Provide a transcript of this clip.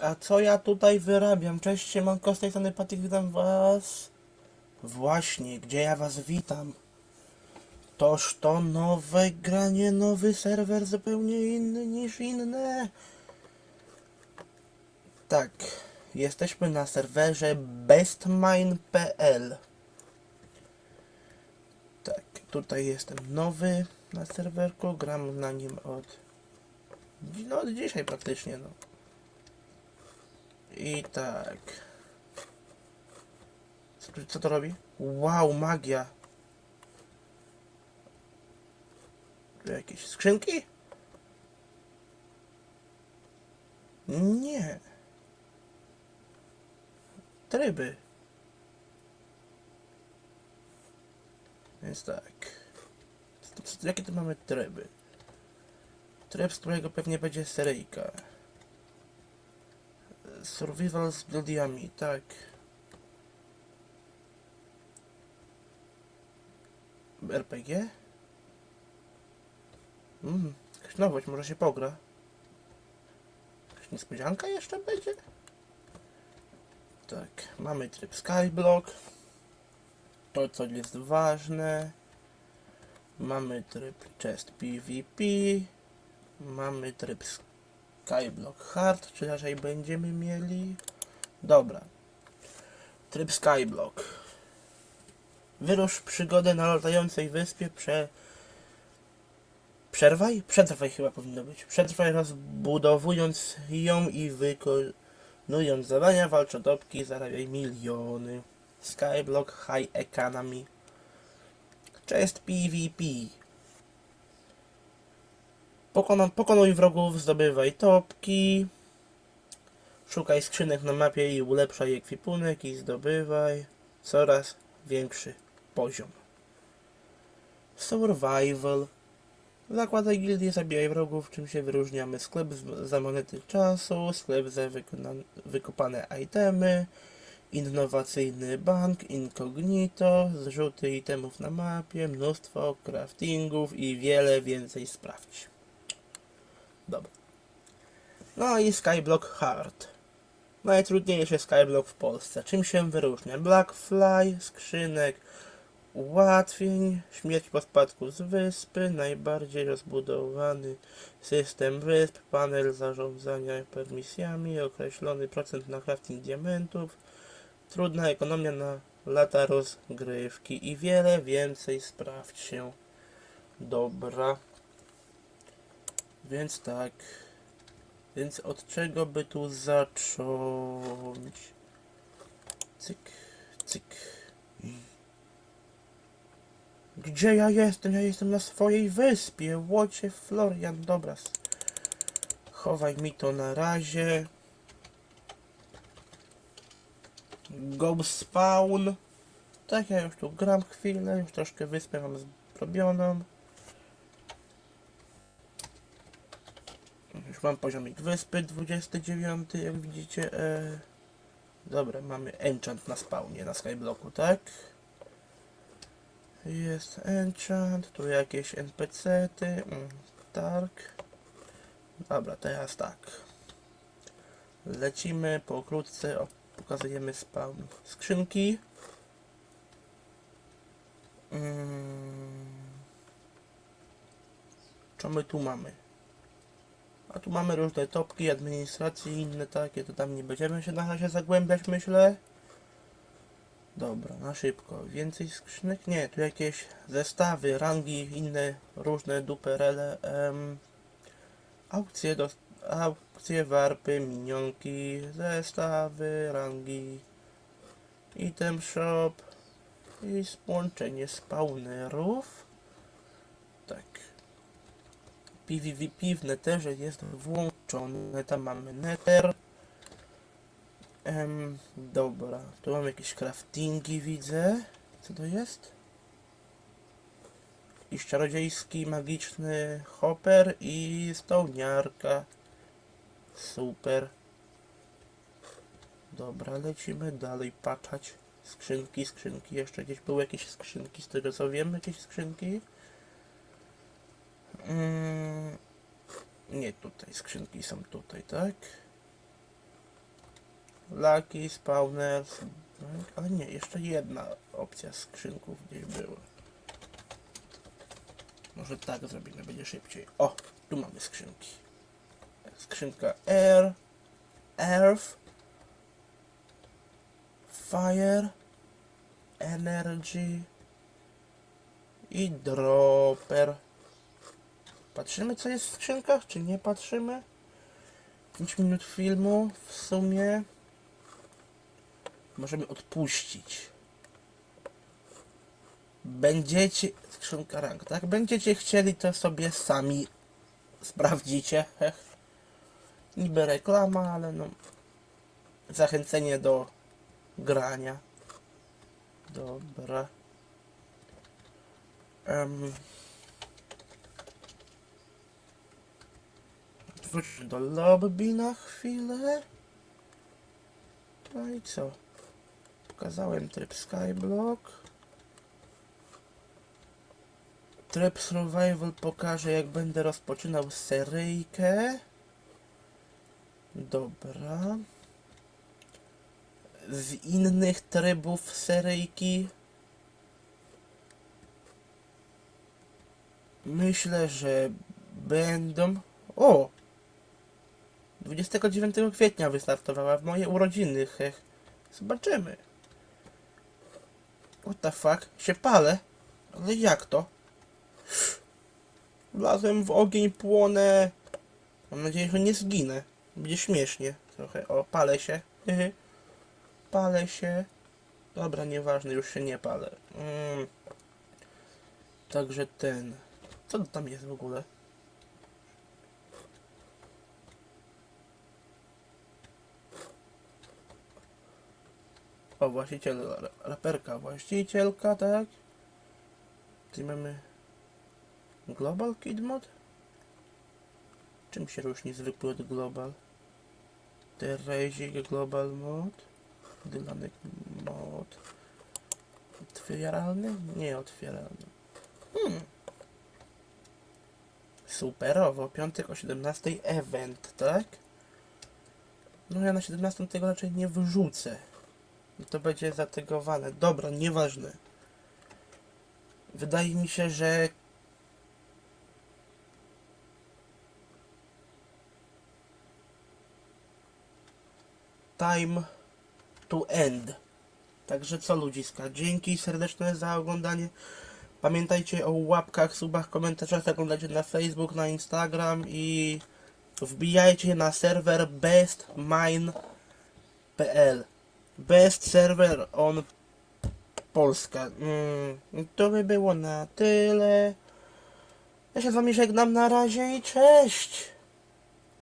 A co ja tutaj wyrabiam? Cześć, siemanko, z tej strony Patyk, witam was. Właśnie, gdzie ja was witam? Toż to nowe granie, nowy serwer, zupełnie inny niż inne. Tak, jesteśmy na serwerze bestmine.pl. Tak, tutaj jestem nowy na serwerku, gram na nim od... No od dzisiaj praktycznie, no. I tak. Co, to robi? Wow, magia. Tu jakieś skrzynki? Nie. Tryby. Więc tak. Jakie tu mamy tryby? Tryb, z którego pewnie będzie seryjka. Survival z buildami, tak. RPG? Mm, jakaś nowość, może się pogra. Jakaś niespodzianka jeszcze będzie? Tak, mamy tryb Skyblock. To co jest ważne. Mamy tryb Chest PvP. Mamy tryb Skyblock Hard, czy raczej będziemy mieli? Dobra. Tryb Skyblock. Wyrusz przygodę na latającej wyspie prze... Przerwaj? Przetrwaj chyba powinno być. Przetrwaj rozbudowując ją i wykonując zadania, walcz o topki, zarabiaj miliony. Skyblock High Economy. Chest PvP. Pokona, pokonuj wrogów, zdobywaj topki. Szukaj skrzynek na mapie i ulepszaj ekwipunek i zdobywaj coraz większy poziom. Survival. Zakładaj gildię, zabijaj wrogów, czym się wyróżniamy. Sklep za monety czasu, sklep za wykopane itemy, innowacyjny bank, incognito, zrzuty itemów na mapie, mnóstwo craftingów i wiele więcej sprawdź. Dobra. No i Skyblock Hard. Najtrudniejszy Skyblock w Polsce. Czym się wyróżnia? Blackfly, skrzynek, ułatwień, śmierć po spadku z wyspy, najbardziej rozbudowany system wysp, panel zarządzania permisjami, określony procent na crafting diamentów, trudna ekonomia na lata rozgrywki i wiele więcej sprawdź się. Dobra. Więc tak. Więc od czego by tu zacząć? Cyk, cyk. Gdzie ja jestem? Ja jestem na swojej wyspie. Łocie Florian. Dobra. Chowaj mi to na razie. Go spawn. Tak, ja już tu gram chwilę. Już troszkę wyspę mam zrobioną. Już mam poziomik wyspy 29, jak widzicie. E... Dobra, mamy enchant na spawnie na skyblocku, tak? Jest enchant, tu jakieś NPC-ty, mm, tak. Dobra, teraz tak. Lecimy pokrótce, o, pokazujemy spawn skrzynki. Mm. Co my tu mamy? Tu mamy różne topki administracji i inne takie, to tam nie będziemy się na razie zagłębiać, myślę. Dobra, na szybko. Więcej skrzynek? Nie, tu jakieś zestawy, rangi, inne różne duperele. Em, aukcje, do, aukcje, warpy, minionki, zestawy, rangi, item shop i połączenie spawnerów. Tak. PvP w Netherze jest włączone. Tam mamy Nether. Em, dobra, tu mam jakieś craftingi, widzę. Co to jest? Jakiś czarodziejski, magiczny hopper i stołniarka. Super. Dobra, lecimy dalej patrzeć. Skrzynki, skrzynki. Jeszcze gdzieś były jakieś skrzynki, z tego co wiem, jakieś skrzynki. Mm, nie tutaj, skrzynki są tutaj, tak? Lucky, Spawners. no, Ale nie, jeszcze jedna opcja skrzynków gdzieś była. Może tak zrobimy, będzie szybciej. O, tu mamy skrzynki. Skrzynka Air, Earth, Fire, Energy i Dropper. Patrzymy co jest w skrzynkach, czy nie patrzymy? 5 minut filmu w sumie. Możemy odpuścić. Będziecie. Skrzynka rank, tak? Będziecie chcieli to sobie sami sprawdzicie. Hech. Niby reklama, ale no. Zachęcenie do grania. Dobra. Em. Wróćmy do lobby na chwilę. No i co? Pokazałem tryb Skyblock. Tryb Survival pokaże jak będę rozpoczynał seryjkę. Dobra. Z innych trybów seryjki myślę, że będą... O! 29 kwietnia wystartowała w moje urodziny, hech. Zobaczymy. What the fuck? Się palę? Ale jak to? Wlazłem w ogień, płonę. Mam nadzieję, że nie zginę. Będzie śmiesznie trochę. O, palę się. Palę się. Dobra, nieważne, już się nie palę. Mm. Także ten... Co tam jest w ogóle? Właściciel, ra- raperka, właścicielka, tak? Tu mamy Global Kid Mod? Czym się różni zwykły od Global? Terezik Global Mod? Dylanek Mod? Otwieralny? Nie otwieralny. Hmm. Superowo, piątek o 17 event, tak? No ja na 17 tego raczej nie wyrzucę. To będzie zategowane. Dobra, nieważne. Wydaje mi się, że time to end. Także co ludziska, dzięki serdeczne za oglądanie. Pamiętajcie o łapkach, subach, komentarzach, zaglądajcie na Facebook, na Instagram i wbijajcie na serwer bestmine.pl Best server on Polska. Mm, to by było na tyle. Ja się z wami żegnam na razie i cześć!